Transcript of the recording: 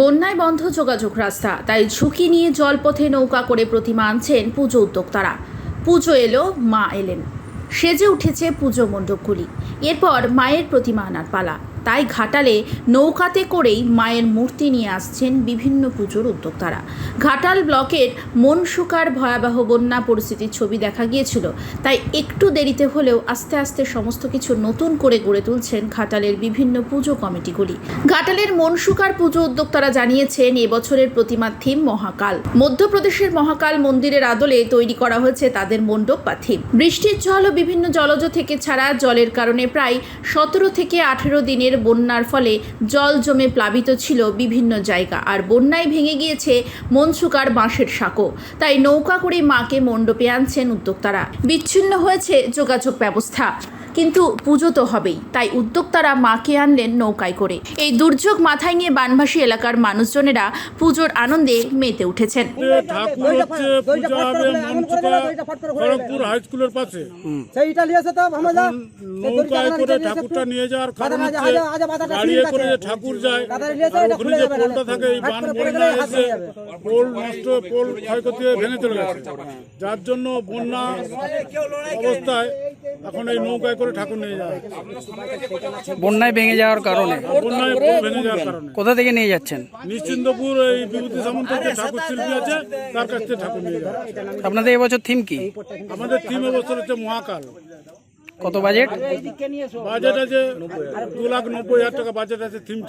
বন্যায় বন্ধ যোগাযোগ রাস্তা, তাই ঝুঁকি নিয়ে জলপথে নৌকা করে প্রতিমা আনছেন পুজো উদ্যোক্তারা। পুজো এলো, মা এলেন। সেজে উঠেছে পুজো মণ্ডপগুলি। এরপর মায়ের প্রতিমা আনার পালা। তাই ঘাটালে নৌকাতে করেই মায়ের মূর্তি নিয়ে আসছেন বিভিন্ন পুজোর উদ্যোক্তারা। ঘাটাল ব্লকের মনসুকার ভয়াবহ বন্যা পরিস্থিতির ছবি দেখা গিয়েছিল। তাই একটু দেরিতে হলেও আস্তে আস্তে সমস্ত কিছু নতুন করে গড়ে তুলছেন ঘাটালের বিভিন্ন পুজো কমিটিগুলি। ঘাটালের মনসুকার পুজো উদ্যোক্তারা জানিয়েছেন, এবছরের প্রতিমার থিম মহাকাল। মধ্যপ্রদেশের মহাকাল মন্দিরের আদলে তৈরি করা হয়েছে তাদের মণ্ডপ বা থিম। বৃষ্টির জল ও বিভিন্ন জলজ থেকে ছাড়া জলের কারণে প্রায় সতেরো থেকে আঠেরো দিনের বন্যার ফলে জল জমে প্লাবিত ছিল বিভিন্ন জায়গা। আর বন্যায় ভেঙে গিয়েছে মনসুকার বাঁশের সাঁকো। তাই নৌকা করে মাকে মণ্ডপে আনছেন উদ্যোক্তারা। বিচ্ছিন্ন হয়েছে যোগাযোগ ব্যবস্থা। কিন্তু পুজো তো হবেই। তাই উদ্যোক্তারা মাকে আনলেন নৌকায় করে। এই দুর্যোগ মাথায় নিয়ে বানভাসী এলাকার মানুষজনেরা পুজোর আনন্দে মেতে উঠেছেন। হাই স্কুলের পাশে। সেইটা আমরা নৌকায় করে ঠাকুরটা নিয়ে যাওয়ার কারণ হচ্ছে করে যে ঠাকুর যায় ওখানে যে পোলটা থাকে এই বান বন্যা এসে পোল নষ্ট পোল ক্ষয়ক্ষতি হয়ে ভেঙে চলে গেছে। যার জন্য বন্যা অবস্থায় এখন এই নৌকায় করে ঠাকুর নিয়ে যাওয়া বন্যায় ভেঙে যাওয়ার কারণে? বন্যায় ভেঙে যাওয়ার কারণে। কোথা থেকে নিয়ে যাচ্ছেন? নিশ্চিন্দপুর এই বিভূতি সামন্ত যে ঠাকুর শিল্পী আছে তার কাছ থেকে ঠাকুর নিয়ে যাওয়া আপনাদের এবছর থিম কি? আমাদের থিম এবছর হচ্ছে মহাকাল। কত বাজেট? বাজেট আছে দু লাখ নব্বই হাজার টাকা বাজেট আছে থিম